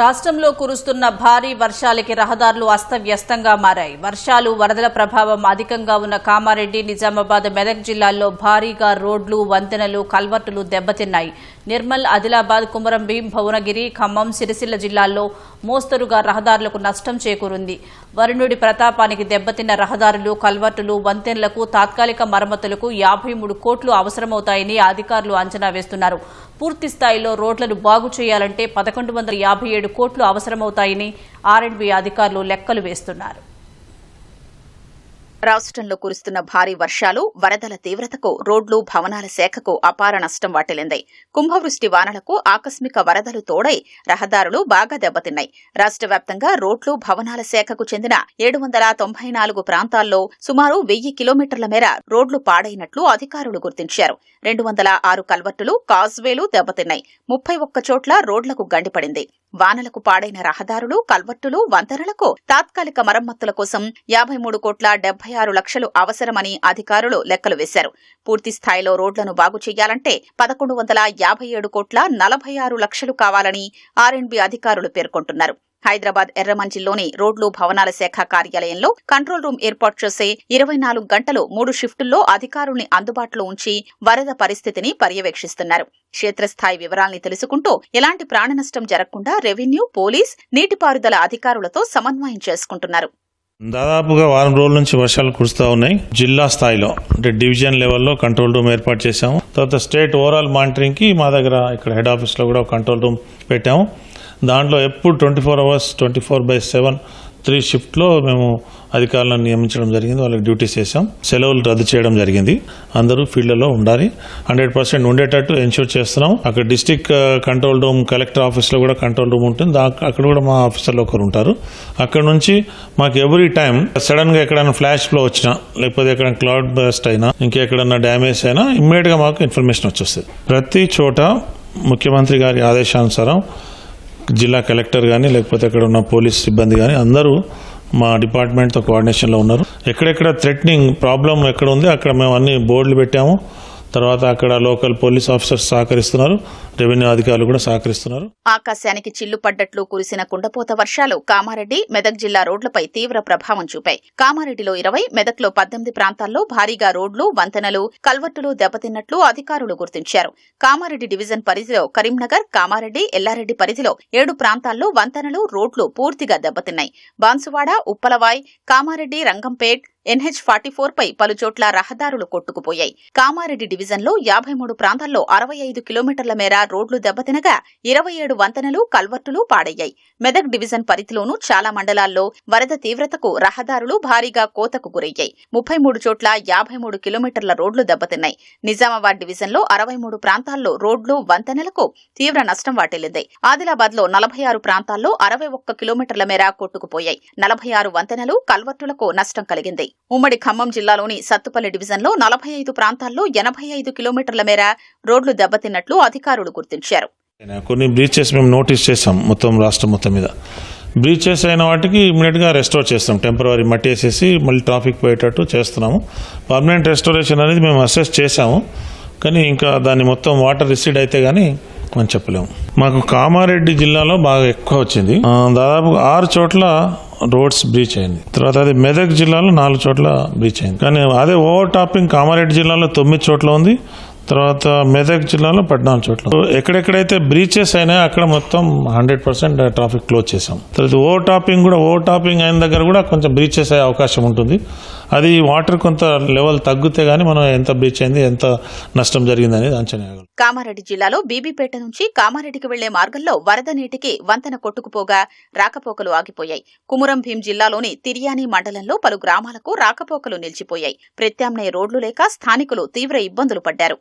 రాష్ట్రంలో కురుస్తున్న భారీ వర్షాలకి రహదారులు అస్తవ్యస్తంగా మారాయి. వర్షాలు వరదల ప్రభావం అధికంగా ఉన్న కామారెడ్డి నిజామాబాద్ మెదక్ జిల్లాల్లో భారీగా రోడ్లు వంతెనలు కల్వర్టులు దెబ్బతిన్నాయి. నిర్మల్ ఆదిలాబాద్ కుమరం భీం భువనగిరి ఖమ్మం సిరిసిల్ల జిల్లాల్లో మోస్తరుగా రహదారులకు నష్టం చేకూరింది. వరుణుడి ప్రతాపానికి దెబ్బతిన్న రహదారులు కల్వర్టులు వంతెనలకు తాత్కాలిక మరమ్మతులకు యాభై మూడు కోట్లు అవసరమవుతాయని అధికారులు అంచనా వేస్తున్నారు. పూర్తి స్థాయిలో రోడ్లను బాగు చేయాలంటే పదకొండు వందల యాభై ఏడు కోట్లు అవసరమవుతాయని ఆర్ఎండ్బి అధికారులు లెక్కలు వేస్తున్నారు. రాష్ట్రంలో కురుస్తున్న భారీ వర్షాలు వరదల తీవ్రతకు రోడ్లు భవనాల శాఖకు అపార నష్టం వాటిల్లింది. కుంభవృష్టి వానలకు ఆకస్మిక వరదలు తోడై రహదారులు బాగా దెబ్బతిన్నాయి. రాష్ట్ర వ్యాప్తంగా రోడ్లు భవనాల శాఖకు చెందిన ఏడు వందల తొంభై నాలుగు ప్రాంతాల్లో సుమారు వెయ్యి కిలోమీటర్ల మేర రోడ్లు పాడైనట్లు అధికారులు గుర్తించారు. రెండు వందల ఆరు కల్వర్టులు కాజ్వేలు దెబ్బతిన్నాయి. ముప్పై ఒక్క చోట్ల రోడ్లకు గండిపడింది. వానలకు పాడైన రహదారులు కల్వర్టులు వంతెనలకు తాత్కాలిక మరమ్మతుల కోసం యాభై మూడు కోట్ల డెబ్బై ఆరు లక్షలు అవసరమని అధికారులు లెక్కలు వేశారు. పూర్తి స్థాయిలో రోడ్లను బాగు చేయాలంటే పదకొండు వందల యాభై ఏడు కోట్ల నలభై ఆరు లక్షలు కావాలని ఆర్ఎండ్బి అధికారులు పేర్కొంటున్నారు. హైదరాబాద్ ఎర్రమంజిల్లోని రోడ్లు భవనాల శాఖ కార్యాలయంలో కంట్రోల్ రూమ్ ఏర్పాటు చేసే ఇరవై నాలుగు గంటలు మూడు షిఫ్టుల్లో అధికారుల్ని అందుబాటులో ఉంచి వరద పరిస్థితిని పర్యవేక్షిస్తున్నారు. క్షేత్రస్థాయి వివరాల్ని తెలుసుకుంటూ ఎలాంటి ప్రాణ నష్టం జరగకుండా రెవెన్యూ పోలీస్ నీటిపారుదల అధికారులతో సమన్వయం చేసుకుంటున్నారు. దాదాపుగా వారం రోజుల నుంచి వర్షాలు కురుస్తూ ఉన్నాయి. జిల్లా స్థాయిలో అంటే డివిజన్ లెవెల్లో కంట్రోల్ రూమ్ ఏర్పాటు చేశాము తర్వాత స్టేట్ ఓవరాల్ మానిటరింగ్కి మా దగ్గర ఇక్కడ హెడ్ ఆఫీస్లో కూడా కంట్రోల్ రూమ్ పెట్టాము దాంట్లో ఎప్పుడు twenty four hours twenty four by seven three షిఫ్ట్లో మేము అధికారులను నియమించడం జరిగింది వాళ్ళకి డ్యూటీస్ చేసాం సెలవులు రద్దు చేయడం జరిగింది. అందరూ ఫీల్డ్లలో ఉండాలి. హండ్రెడ్ పర్సెంట్ ఉండేటట్టు ఎన్ష్యూర్ చేస్తున్నాం. అక్కడ డిస్టిక్ కంట్రోల్ రూమ్ కలెక్టర్ ఆఫీస్లో కూడా కంట్రోల్ రూమ్ ఉంటుంది. అక్కడ కూడా మా ఆఫీసర్లు ఒకరు ఉంటారు. అక్కడ నుంచి మాకు ఎవ్రీ టైం సడన్గా ఎక్కడైనా ఫ్లాష్ ఫ్లో వచ్చినా లేకపోతే ఎక్కడైనా క్లౌడ్ బస్ట్ అయినా ఇంకెక్కడన్నా డ్యామేజ్ అయినా ఇమ్మీడియట్గా మాకు ఇన్ఫర్మేషన్ వచ్చేస్తుంది. ప్రతి చోట ముఖ్యమంత్రి గారి ఆదేశానుసారం జిల్లా కలెక్టర్ కానీ లేకపోతే అక్కడ ఉన్న పోలీస్ సిబ్బంది కానీ అందరూ మా డిపార్ట్మెంట్తో కోఆర్డినేషన్లో ఉన్నారు. ఎక్కడెక్కడ థ్రెట్నింగ్ ప్రాబ్లం ఎక్కడ ఉంది అక్కడ మేము అన్ని బోర్డులు పెట్టాము. తర్వాత అక్కడ లోకల్ పోలీస్ ఆఫీసర్స్ సహకరిస్తున్నారు. రెవెన్యూ అధికారులు కూడా సహకరిస్తున్నారు. ఆకాశానికి చిల్లు పడ్డట్లు కురిసిన కుండపోత వర్షాలు కామారెడ్డి మెదక్ జిల్లా రోడ్లపై తీవ్ర ప్రభావం చూపాయి. కామారెడ్డిలో ఇరవై మెదక్లో పద్దెనిమిది ప్రాంతాల్లో భారీగా రోడ్లు వంతెనలు కల్వర్టులు దెబ్బతిన్నట్లు అధికారులు గుర్తించారు. కామారెడ్డి డివిజన్ పరిధిలో కరీంనగర్ కామారెడ్డి ఎల్లారెడ్డి పరిధిలో ఏడు ప్రాంతాల్లో వంతెనలు రోడ్లు పూర్తిగా దెబ్బతిన్నాయి. Banswada Uppalwai Kamareddy Rangampet NH forty four పై పలుచోట్ల రహదారులు కొట్టుకుపోయాయి. కామారెడ్డి డివిజన్లో యాభై మూడు ప్రాంతాల్లో అరవై ఐదు కిలోమీటర్ల మేర రోడ్లు దెబ్బతినగా ఇరవై ఏడు వంతెనలు కల్వర్టులు పాడయ్యాయి. మెదక్ డివిజన్ పరిధిలోనూ చాలా మండలాల్లో వరద తీవ్రతకు రహదారులు భారీగా కోతకు గురయ్యాయి. ముప్పై మూడు చోట్ల యాభై మూడు కిలోమీటర్ల రోడ్లు దెబ్బతిన్నాయి. నిజామాబాద్ డివిజన్లో అరవై మూడు ప్రాంతాల్లో రోడ్లు వంతెనలకు తీవ్ర నష్టం వాటిల్లింది. ఆదిలాబాద్లో నలభై ఆరు ప్రాంతాల్లో అరవై ఒక్క కిలోమీటర్ల మేర కొట్టుకుపోయాయి. నలభై ఆరు వంతెనలు కల్వర్టులకు నష్టం కలిగింది. ఉమ్మడి ఖమ్మం జిల్లాలోని సత్తుపల్లి డివిజన్లో నలభై ఐదు ప్రాంతాల్లో ఎనభై ఐదు కిలోమీటర్ల మేర రోడ్లు దెబ్బతిన్నట్లు అధికారులు గుర్తించారు. కొన్ని బ్రీచెస్ మేము నోటీస్ చేసాం మొత్తం రాష్ట్రం మొత్తం మీద. బ్రీచెస్ అయిన వాటికి ఇమీడియట్గా రెస్టోర్ చేస్తాం టెంపరీ మట్టి వేసేసి మళ్ళీ ట్రాఫిక్ పోయేటట్టు చేస్తున్నాము. పర్మనెంట్ రెస్టోరేషన్ అనేది మేము అసెస్ చేసాము కానీ ఇంకా దాన్ని మొత్తం వాటర్ రిసీడ్ అయితే కానీ మనం చెప్పలేము. మాకు కామారెడ్డి జిల్లాలో బాగా ఎక్కువ వచ్చింది. దాదాపు ఆరు చోట్ల రోడ్స్ బ్రీచ్ అయింది. తర్వాత అది మెదక్ జిల్లాలో నాలుగు చోట్ల బ్రీచ్ అయింది. కానీ అదే ఓవర్ టాపింగ్ కామారెడ్డి జిల్లాలో తొమ్మిది చోట్ల ఉంది. తర్వాత మెదక్ జిల్లాలో పద్నాలుగు చోట్ల ఎక్కడెక్కడైతే బ్రీచెస్ అయినాయో అక్కడ మొత్తం హండ్రెడ్ పర్సెంట్ ట్రాఫిక్ క్లోజ్ చేసాం తర్వాత ఓవర్ టాపింగ్ కూడా ఓవర్ టాపింగ్ అయిన దగ్గర కూడా కొంచెం బ్రీచెస్ అయ్యే అవకాశం ఉంటుంది. అది వాటర్ కొంత లెవెల్ తగ్గితే గానీ మనం ఎంత బ్రీచ్ అయింది ఎంత నష్టం జరిగింది అనేది అంచనా కామారెడ్డి జిల్లాలో బీబీపేట నుంచి కామారెడ్డికి వెళ్ళే మార్గంలో వరద నీటికి వంతెన కొట్టుకుపోగా రాకపోకలు ఆగిపోయాయి. కుమురం భీం జిల్లాలోని తిరియాని మండలంలో పలు గ్రామాలకు రాకపోకలు నిలిచిపోయాయి. ప్రత్యామ్నాయ రోడ్లు లేక స్థానికులు తీవ్ర ఇబ్బందులు పడ్డారు.